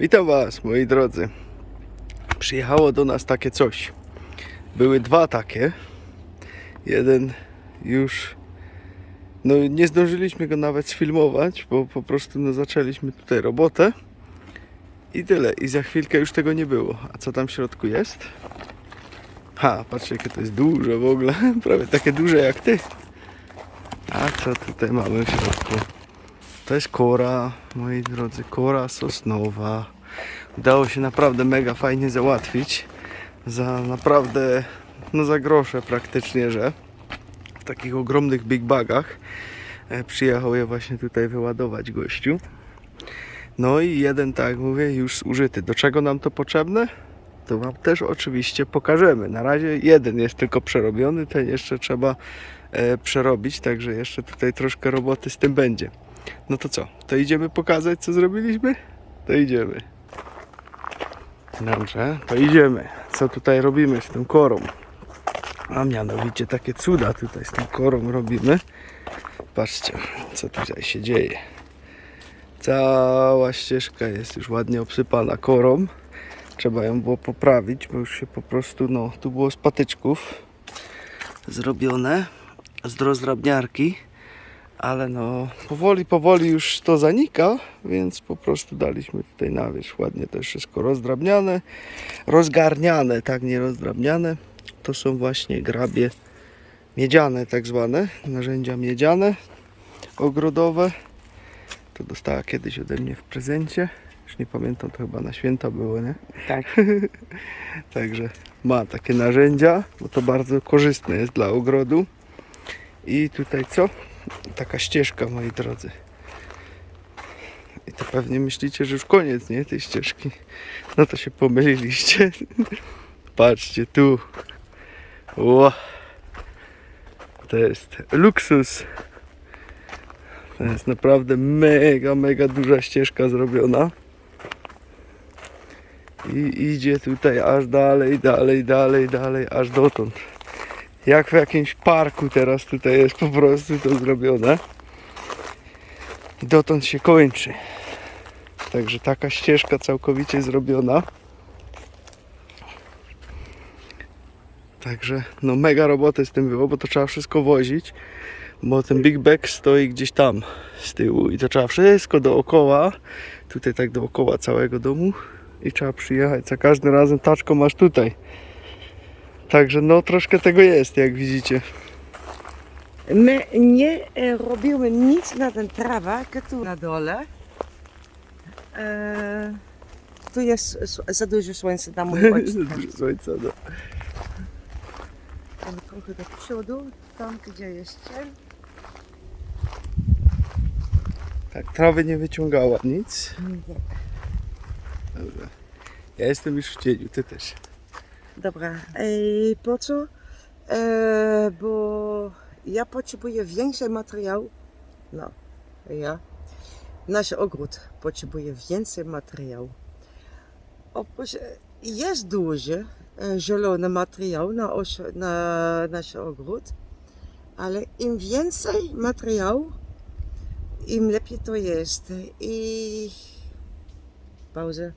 Witam Was, moi drodzy. Przyjechało do nas takie coś. Były dwa takie. Jeden już. No, nie zdążyliśmy go nawet sfilmować, bo po prostu no, zaczęliśmy tutaj robotę. I tyle. I za chwilkę już tego nie było. A co tam w środku jest? Ha, patrzcie, jakie to jest duże w ogóle. Prawie takie duże jak ty. A co tutaj mamy w środku? To jest kora, moi drodzy, kora sosnowa. Udało się naprawdę mega fajnie załatwić. Za naprawdę, no za grosze praktycznie, że w takich ogromnych big bagach e, przyjechał je właśnie tutaj wyładować gościu. No i jeden, tak mówię, już użyty. Do czego nam to potrzebne? To Wam też oczywiście pokażemy. Na razie jeden jest tylko przerobiony, ten jeszcze trzeba e, przerobić, także jeszcze tutaj troszkę roboty z tym będzie. No to co? To idziemy pokazać, co zrobiliśmy? To idziemy. Dobrze, to idziemy. Co tutaj robimy z tą korą? A mianowicie takie cuda tutaj z tą korą robimy. Patrzcie, co tutaj się dzieje. Cała ścieżka jest już ładnie obsypana korą. Trzeba ją było poprawić, bo już się po prostu, no, tu było z patyczków zrobione, z rozdrabniarki ale no powoli, powoli już to zanika, więc po prostu daliśmy tutaj na wierzch ładnie to jest wszystko rozdrabniane, rozgarniane, tak nie rozdrabniane. To są właśnie grabie miedziane tak zwane, narzędzia miedziane, ogrodowe. To dostała kiedyś ode mnie w prezencie. Już nie pamiętam, to chyba na święta było, nie? Tak. Także ma takie narzędzia, bo to bardzo korzystne jest dla ogrodu. I tutaj co? Taka ścieżka, moi drodzy. I to pewnie myślicie, że już koniec, nie? Tej ścieżki. No to się pomyliliście. Patrzcie tu. Ło. To jest luksus. To jest naprawdę mega, mega duża ścieżka zrobiona. I idzie tutaj aż dalej, dalej, dalej, dalej, aż dotąd. Jak w jakimś parku teraz tutaj jest po prostu to zrobione. I dotąd się kończy. Także taka ścieżka całkowicie zrobiona. Także no mega roboty z tym było, bo to trzeba wszystko wozić. Bo ten big bag stoi gdzieś tam z tyłu i to trzeba wszystko dookoła. Tutaj tak dookoła całego domu i trzeba przyjechać za każdym razem taczką masz tutaj. Także no troszkę tego jest, jak widzicie. My nie e, robimy nic na ten trawę, tu na dole. E, tu jest s- za dużo słońca na mój oczy. Dużo Słońca, no. Tam trochę do przodu, tam gdzie jest cień. Tak, trawy nie wyciągała nic. Dobra. Ja jestem już w cieniu, ty też. Dobra, e, po co? E, bo ja potrzebuję więcej materiału. No, ja. Nasz ogród potrzebuje więcej materiału. Oprócz, jest duży e, zielony materiał na, oś, na nasz ogród, ale im więcej materiału, im lepiej to jest. I pauzę.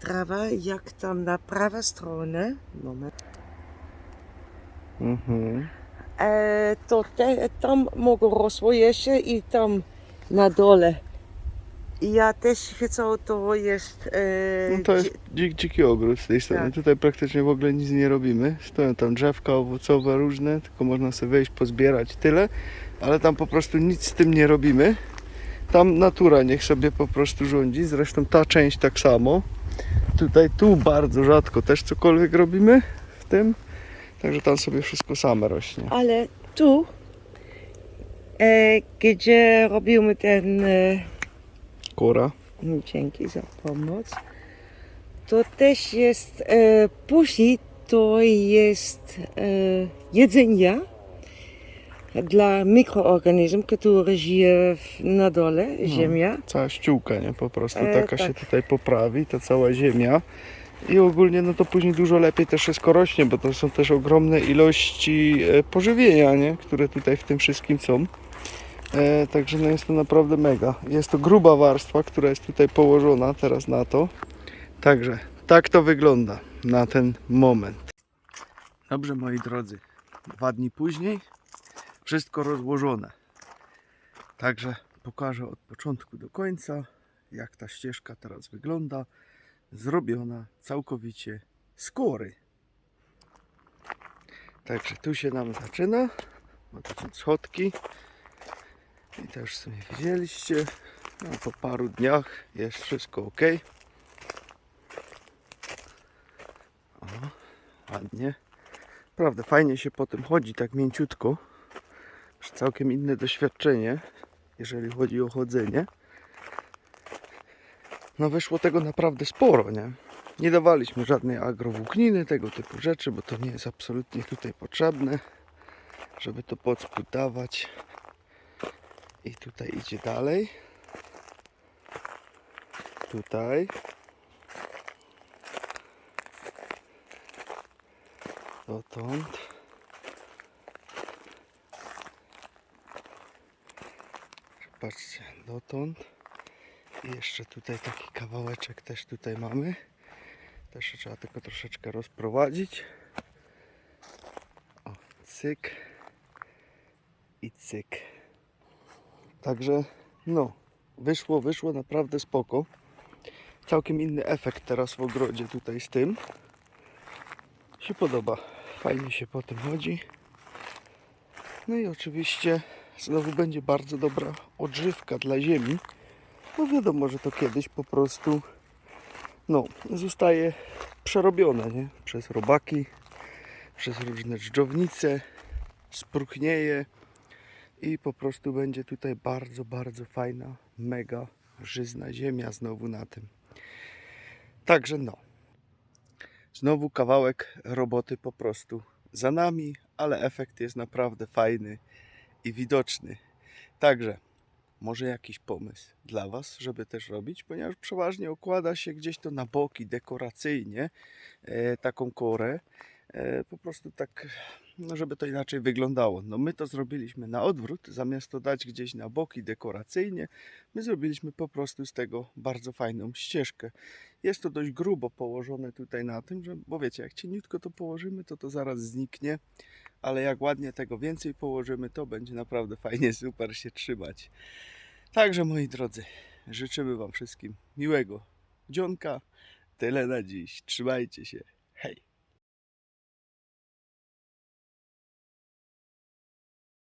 Trawa, jak tam na prawej stronie, moment, Mhm. e, to te, tam mogą rosło jeszcze i tam na dole. I ja też chcę, to jest... E, No to jest dzik, dziki ogród z tej strony. Tak. Tutaj praktycznie w ogóle nic nie robimy. Stoją tam drzewka owocowe różne, tylko można sobie wejść, pozbierać tyle, ale tam po prostu nic z tym nie robimy. Tam natura niech sobie po prostu rządzi. Zresztą ta część tak samo. Tutaj, tu bardzo rzadko też cokolwiek robimy w tym. Także tam sobie wszystko same rośnie. Ale tu, e, gdzie robimy ten... E, Kora. dzięki za pomoc. To też jest, e, później to jest e, jedzenie dla mikroorganizmów, które żyje w, na dole, ziemia. Cała ściółka, nie? Po prostu E, taka tak. się tutaj poprawi, ta cała ziemia. I ogólnie no to później dużo lepiej też wszystko rośnie, bo to są też ogromne ilości e, pożywienia, nie? Które tutaj w tym wszystkim są. E, także no jest to naprawdę mega. Jest to gruba warstwa, która jest tutaj położona teraz na to. Także tak to wygląda na ten moment. Dobrze moi drodzy, dwa dni później wszystko rozłożone. Także pokażę od początku do końca, jak ta ścieżka teraz wygląda. Zrobiona całkowicie z kory. Także tu się nam zaczyna. To są schodki. I już sobie widzieliście. No, po paru dniach jest wszystko ok. O, ładnie. Naprawdę fajnie się po tym chodzi, tak mięciutko. Już całkiem inne doświadczenie, jeżeli chodzi o chodzenie. No wyszło tego naprawdę sporo, nie? Nie dawaliśmy żadnej agrowłókniny, tego typu rzeczy, bo to nie jest absolutnie tutaj potrzebne, żeby to pod spód dawać. I tutaj idzie dalej. Tutaj. Dotąd. Patrzcie, dotąd. I jeszcze tutaj taki kawałeczek też tutaj mamy. Też trzeba tylko troszeczkę rozprowadzić. O, cyk. I cyk. Także no, wyszło, wyszło naprawdę spoko. Całkiem inny efekt teraz w ogrodzie tutaj z tym. Się podoba. Fajnie się po tym chodzi. No i oczywiście znowu będzie bardzo dobra odżywka dla ziemi. No wiadomo, że to kiedyś po prostu no, zostaje przerobione nie? przez robaki, przez różne dżdżownice, spruchnieje i po prostu będzie tutaj bardzo, bardzo fajna, mega żyzna ziemia znowu na tym. Także no, znowu kawałek roboty po prostu za nami, ale efekt jest naprawdę fajny i widoczny. Także może jakiś pomysł dla Was, żeby też robić, ponieważ przeważnie okłada się gdzieś to na boki dekoracyjnie e, taką korę, e, po prostu tak, no żeby to inaczej wyglądało. No my to zrobiliśmy na odwrót, zamiast to dać gdzieś na boki dekoracyjnie, my zrobiliśmy po prostu z tego bardzo fajną ścieżkę. Jest to dość grubo położone tutaj na tym, że, bo wiecie, jak cieniutko to położymy, to to zaraz zniknie, ale jak ładnie tego więcej położymy, to będzie naprawdę fajnie, super się trzymać. Także moi drodzy, życzymy Wam wszystkim miłego dzionka. Tyle na dziś. Trzymajcie się.